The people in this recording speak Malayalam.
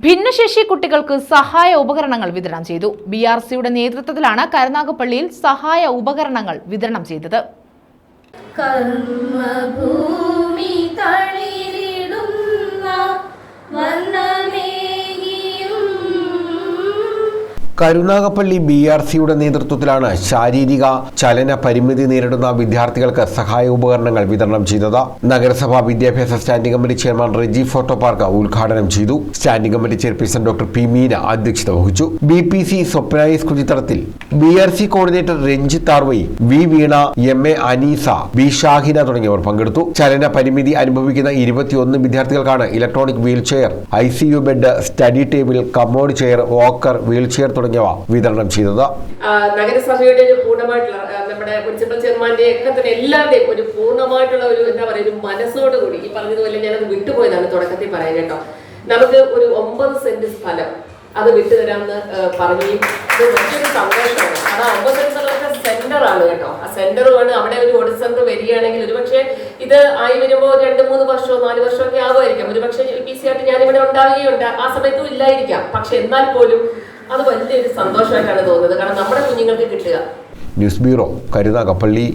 ഭിന്നശേഷി കുട്ടികൾക്ക് സഹായ ഉപകരണങ്ങൾ വിതരണം ചെയ്തു. ബി ആർ സിയുടെ നേതൃത്വത്തിലാണ് കരുനാഗപ്പള്ളിയിൽ സഹായ ഉപകരണങ്ങൾ വിതരണം ചെയ്തത്. കരുനാഗപ്പള്ളി ബി ആർ സിയുടെ നേതൃത്വത്തിലാണ് ശാരീരിക ചലന പരിമിതി നേരിടുന്ന വിദ്യാർത്ഥികൾക്ക് സഹായ ഉപകരണങ്ങൾ വിതരണം ചെയ്തത്. നഗരസഭാ വിദ്യാഭ്യാസ standing committee chairman Reji photo park ഉദ്ഘാടനം ചെയ്തു. Standing committee chairperson doctor P Meena അധ്യക്ഷത വഹിച്ചു. ബി പി സി സ്വപ്നായിസ് സ്കുചിത്രത്തിൽ B R C coordinator Ranjith RY V Veena M A Aneesa B Shahina തുടങ്ങിയവർ പങ്കെടുത്തു. ചലന പരിമിതി അനുഭവിക്കുന്ന ഇരുപത്തിയൊന്ന് വിദ്യാർത്ഥികൾക്കാണ് electronic wheelchair I C U bed study table commode chair walker wheelchair തുടങ്ങിയവ വിതരണം ചെയ്തത്. നഗരസഭയുടെ ഒരു പൂർണമായിട്ടുള്ള നമ്മുടെ മുനിസിപ്പൽ ചെയർമാന്റെ ഒക്കെ തന്നെ എല്ലാവരുടെയും ഒരു പൂർണമായിട്ടുള്ള ഒരു എന്താ പറയുക ഒരു മനസ്സോടുകൂടി ഈ പറഞ്ഞതുപോലെ ഞാനത് വിട്ടുപോയതാണ് തുടക്കത്തിൽ പറയാൻ കേട്ടോ. നമുക്ക് ഒരു ഒമ്പത് സെന്റ് സ്ഥലം അത് വിട്ടുതരാമെന്ന് പറഞ്ഞു. ഇത് വലിയൊരു സന്തോഷമാണ്. ആ ഒമ്പത് സെന്റ് സെന്റർ ആണ് കേട്ടോ. ആ സെന്റർ വേണം അവിടെ ഒരു ഓഡിറ്റ് സെന്റർ വരികയാണെങ്കിൽ ഒരുപക്ഷെ ഇത് ആയി വരുമ്പോൾ രണ്ട് മൂന്ന് വർഷമോ നാല് വർഷമോ ഒക്കെ ആകുമായിരിക്കാം. ഒരുപക്ഷെ പി സി ആയിട്ട് ഞാനിവിടെ ഉണ്ടാവുകയുണ്ട്. ആ സമയത്തും ഇല്ലായിരിക്കാം. പക്ഷെ എന്നാൽ പോലും അത് വലിയൊരു സന്തോഷമായിട്ടാണ് തോന്നുന്നത്. കാരണം നമ്മുടെ കുഞ്ഞുങ്ങൾക്ക് കിട്ടുക. News bureau Karunagappally